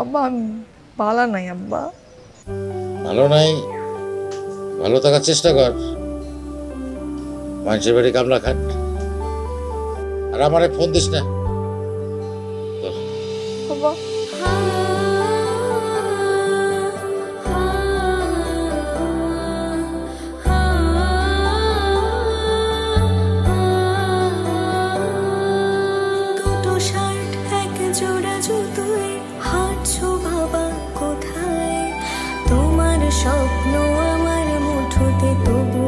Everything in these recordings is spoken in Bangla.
আব্বা আমি ভালো নাই আব্বা। ভালো নাই? ভালো থাকার চেষ্টা কর। মানুষের বাড়ি কামলা খাট। আর আমারে ফোন দিস না। আব্বা। স্বপ্ন আমার মুঠোতে তবু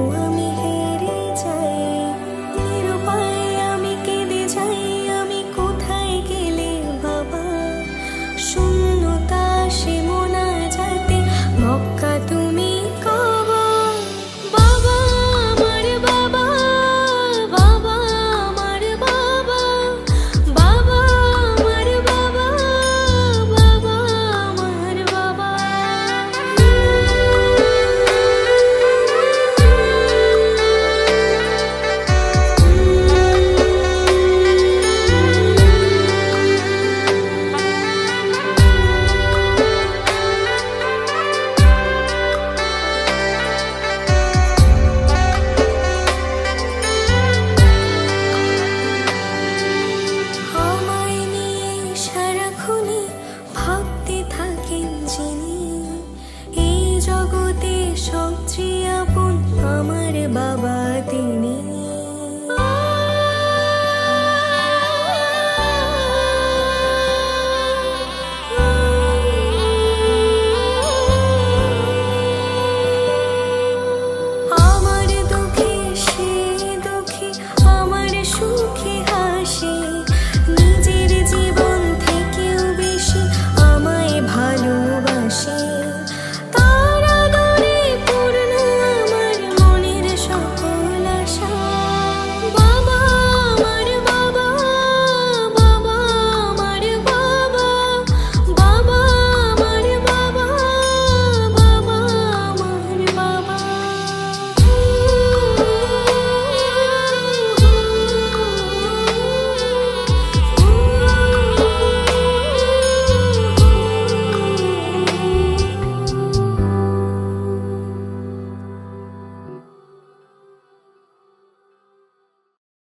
সারাক্ষণই ভাবতে থাকেন যিনি এই জগতে সবচেয়ে আপন আমার বাবা তিনি।